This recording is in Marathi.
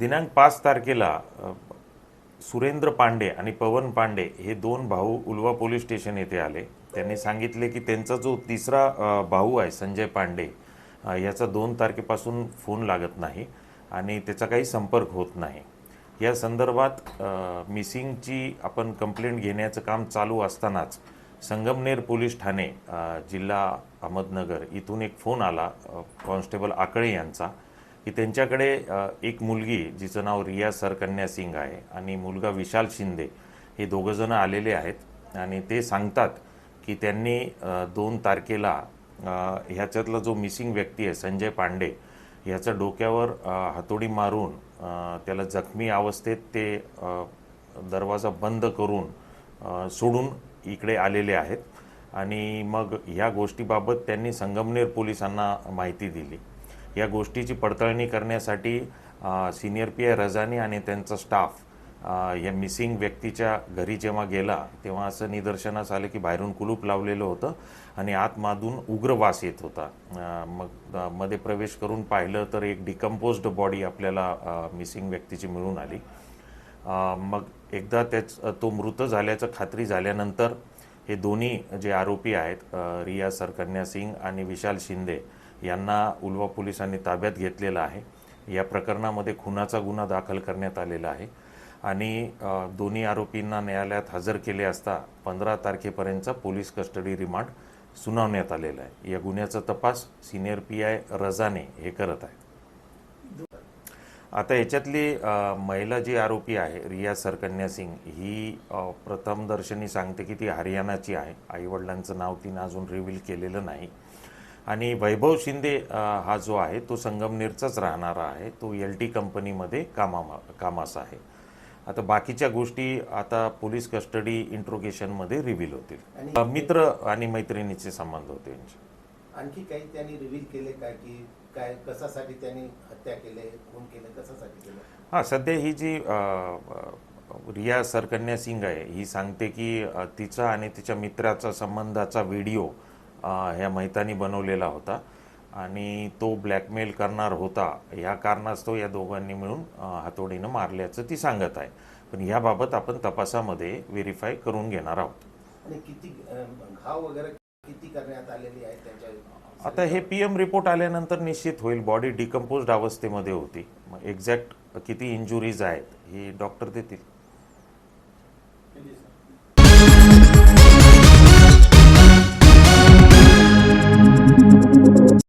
दिनांक पाच तारखेला सुरेंद्र पांडे आणि पवन पांडे हे दोन भाऊ उलवा पोलीस स्टेशन येथे आले. त्यांनी सांगितले की त्यांचा जो तिसरा भाऊ आहे संजय पांडे याचा दोन तारखेपासून फोन लागत नाही आणि त्याचा काही संपर्क होत नाही. या संदर्भात मिसिंगची आपण कंप्लेंट घेण्याचं काम चालू असतानाच संगमनेर पोलीस ठाणे जिल्हा अहमदनगर इथून एक फोन आला कॉन्स्टेबल आकळे यांचा. की त्यांच्याकडे एक मुलगी जिचं नाव रिया सरकन्या सिंग आहे आणि मुलगा विशाल शिंदे हे दोघंजणं आलेले आहेत. आणि ते सांगतात की त्यांनी दोन तारखेला ह्याच्यातला जो मिसिंग व्यक्ती आहे संजय पांडे ह्याचं डोक्यावर हातोडी मारून त्याला जखमी अवस्थेत ते दरवाजा बंद करून सोडून इकडे आलेले आहेत. आणि मग ह्या गोष्टीबाबत त्यांनी संगमनेर पोलिसांना माहिती दिली. या गोष्टीची पडताळणी करण्यासाठी सिनियर पी आय रजानी आणि त्यांचा स्टाफ या मिसिंग व्यक्तीच्या घरी जेव्हा गेला तेव्हा असं निदर्शनास आलं की बाहेरून कुलूप लावलेलं होतं आणि आतमधून उग्र वास येत होता. मग मध्ये प्रवेश करून पाहिलं तर एक डिकम्पोज्ड बॉडी आपल्याला मिसिंग व्यक्तीची मिळून आली. मग एकदा त्याच तो मृत झाल्याचं खात्री झाल्यानंतर हे दोन्ही जे आरोपी आहेत रिया सरकन्या सिंग आणि विशाल शिंदे यांना उलवा पोलिसांनी ताब्यात घेतलेलं आहे. या प्रकरणामध्ये खुनाचा गुन्हा दाखल करण्यात आलेला आहे. आणि दोन्ही आरोपींना न्यायालयात हजर केले असता पंधरा तारखेपर्यंतचा पोलीस कस्टडी रिमांड सुनावण्यात आलेला आहे. या गुन्ह्याचा तपास सिनियर पी आय रजाने हे करत आहे. आता याच्यातली महिला जी आरोपी आहे रिया सरकन्या सिंग ही प्रथमदर्शनी सांगते की ती हरियाणाची आहे. आईवडिलांचं नाव तिनं अजून रिव्हील केलेलं नाही. आणि वैभव शिंदे हा जो आहे तो संगमनेरचाच राहणारा आहे. तो एल टी कंपनीमध्ये कामा कामास आहे. आता बाकीच्या गोष्टी आता पोलीस कस्टडी इंट्रोगेशनमध्ये रिव्हील होतील. मित्र आणि मैत्रिणीचे संबंध होते यांचे. आणखी काही त्यांनी रिव्हील केले का की काय कशासाठी त्यांनी हत्या केले खून केले कशासाठी केलं? हां सध्या ही जी रिया सरकन्या सिंग आहे ही सांगते की तिचा आणि तिच्या मित्राचा संबंधाचा व्हिडिओ ह्या महितांनी बनवलेला होता. आणि तो ब्लॅकमेल करणार होता. ह्या कारणास्तव या दोघांनी मिळून हातोडीनं मारल्याचं ती सांगत आहे. पण याबाबत आपण तपासामध्ये व्हेरीफाय करून घेणार आहोत. आणि किती अं, घाव वगैरे किती करण्यात आलेली आहे त्यांच्या आता हे पी एम रिपोर्ट आल्यानंतर निश्चित होईल. बॉडी डिकम्पोज्ड अवस्थेमध्ये होती. मग एक्झॅक्ट किती इंजुरीज आहेत ही डॉक्टर देतील.